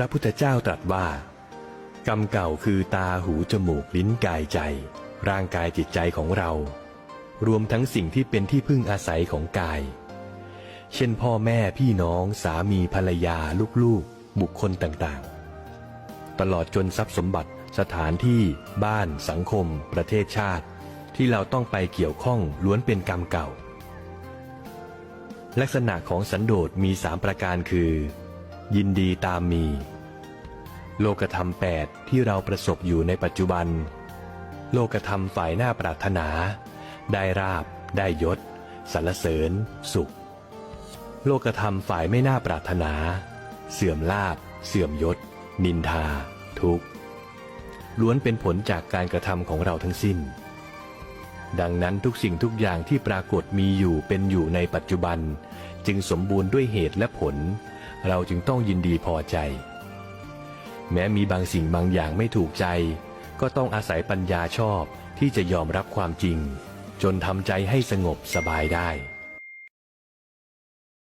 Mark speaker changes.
Speaker 1: พระพุทธเจ้าตรัสว่า กรรมเก่าคือตาหูจมูกลิ้นกายใจ ร่างกายจิตใจของเรา รวมทั้งสิ่งที่เป็นที่พึ่งอาศัยของกาย เช่นพ่อแม่พี่น้องสามีภรรยาลูกๆ บุคคลต่างๆ ตลอดจนทรัพย์สมบัติสถานที่ บ้าน สังคม ประเทศชาติ ที่เราต้องไปเกี่ยวข้องล้วนเป็นกรรมเก่า ลักษณะของสันโดษมีสามประการคือ ยินดีตามมี โลกธรรมแปดที่เราประสบอยู่ในปัจจุบัน โลกธรรมฝ่ายหน้าปรารถนา ได้ราบ ได้ยศสรรเสริญ สุข โลกธรรมฝ่ายไม่น่าปรารถนา เสื่อมลาบ เสื่อมยศ นินทา ทุกข์ ล้วนเป็นผลจากการกระทำของเราทั้งสิ้น ดังนั้นทุกสิ่งทุกอย่างที่ปรากฏมีอยู่เป็นอยู่ในปัจจุบัน จึงสมบูรณ์ด้วยเหตุและผล เราจึงต้องยินดีพอใจ แม้มีบางสิ่งบางอย่างไม่ถูกใจ ก็ต้องอาศัยปัญญาชอบที่จะยอมรับความจริง จนทำใจให้สงบสบายได้